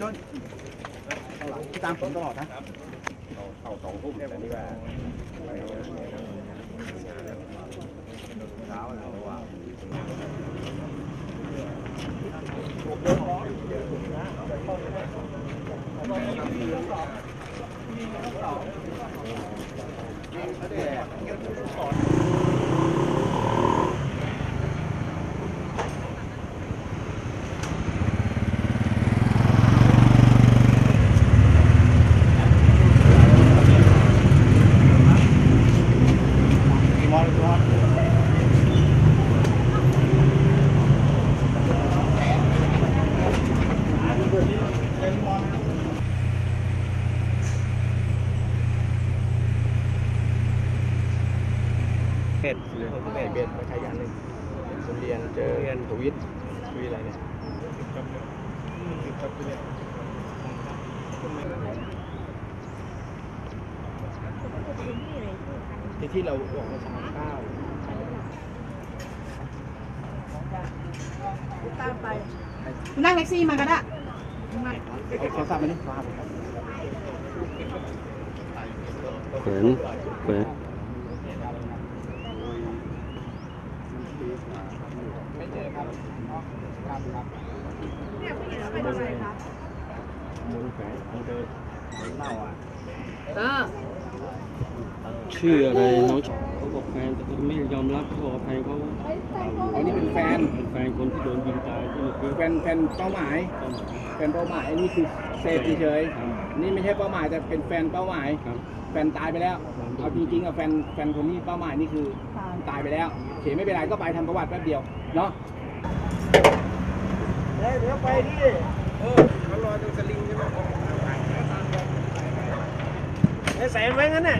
ชนตามผมตลอดนะเข้าสองทุ่มแต่นี่ว่าเช้าแล้วว่าม เอ็ดเลยเอ็ดเบียนมาใช้ยันหนึ่งเรียนเจอเรียนทวิตทวีอะไรเนี่ยที่ที่เราออกมาสามเก้านั่งแท็กซี่มาก็ได้เอาโทรศัพท์มาดิฟ้าแขวนแขวน ไม่เจอครับครับครับเนี่ยผู้หญิงเขาเป็นอะไรคะมูลแฝงเดินเล่าอะเออชื่ออะไรน้องเขาบอกแฟนแต่เขาไม่ยอมรับเขาบอกแฟนเขาอันนี้เป็นแฟนเป็นแฟนคนที่โดนยิงตายที่มือแฟนแฟนเป้าหมายต้องแฟนเป้าหมายอันนี้คือเซฟเฉยนี่ไม่ใช่เป้าหมายแต่เป็นแฟนเป้าหมายครับ แฟนตายไปแล้วเอาจริงๆอะแฟนแฟนคนนี้เป้าหมายนี่คือตายไปแล้วโอเคไม่เป็นไรก็ไปทำประวัติแป๊บเดียวเนาะเดี๋ยวไปดิเออเขารอตรงสลิงใช่ไหมไอ้แสนไว้งั้นน่ะ